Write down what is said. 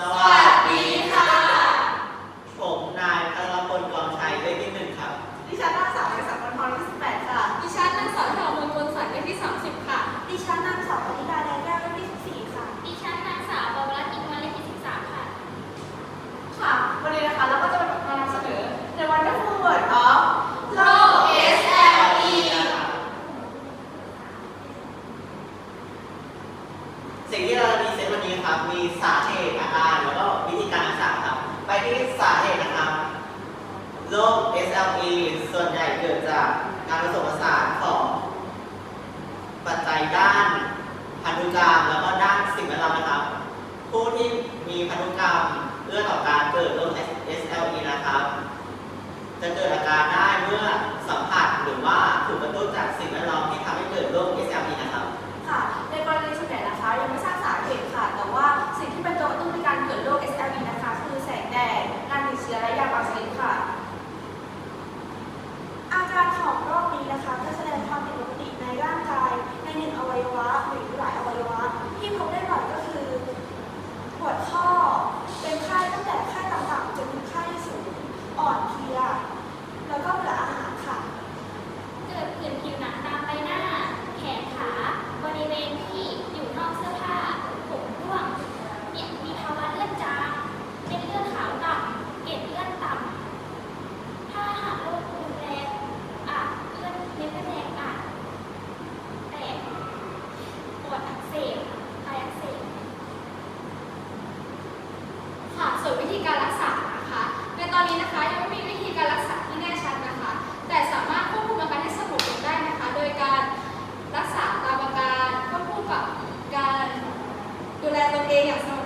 สวัสดีค่ะ ผมนายพลพลกองชัยเลขที่หนึ่งครับ ดิฉันนางสาวเอกสารพรทรที่18ค่ะ ดิฉันนางสาวถาวรมนสายเลขที่30ค่ะ ดิฉันนางสาวปณิดาแดงแก้วเลขที่14ค่ะ ดิฉันนางสาวบวรกิจมาเลขที่13ค่ะ ค่ะ วันนี้นะคะเราก็จะมานำเสนอในวัน Wonderful World of โลก SLE สิ่งที่เราจะมีเซตวันนี้ครับ มีสาเหตุอาการแล้วก็วิธีการรักษาครับ ไปที่สาเหตุนะครับ โรค SLE ส่วนใหญ่เกิดจากการผสมผสานของปัจจัยด้านพันธุกรรมแล้วก็ด้านสิ่งแวดล้อมนะครับ ผู้ที่มีพันธุกรรมเอื้อต่อการเกิดโรค SLE นะครับ จะเกิดอาการได้เมื่อสัมผัสหรือว่าถูกกระตุ้นจากสิ่งแวดล้อม นี้นะคะก็แสดงความผิดปกติในร่างกายในหนึ่งอวัยวะหรือหลายอวัยวะ ที่พบได้บ่อยก็คือปวดข้อ เป็นไข้ตั้งแต่ไข้ต่ำๆจนถึงไข้สูง อ่อนเพลีย แล้วก็เบื่ออาหารค่ะ เกิดผื่นผิวหนังตามใบหน้า แขนขา บริเวณที่อยู่นอกเสื้อผ้า ผมร่วงเนี่ยมีภาวะเลือดจางเป็นเลือดขาวต่ำเกล็ดเลือดต่ำถ้าหากโรครุนแรงอาจเลือดเม็ดเลือดแดงอาจแตกปวดอักเสบไตอักเสบ ค่ะ ส่วนวิธีการรักษานะคะ ในตอนนี้นะคะยังไม่มีวิธีการรักษาที่แน่ชัดนะคะ แต่สามารถควบคุมอาการให้สงบลงได้นะคะ โดยการรักษาตามอาการควบคู่กับการดูแลตนเองอย่างสม่ำ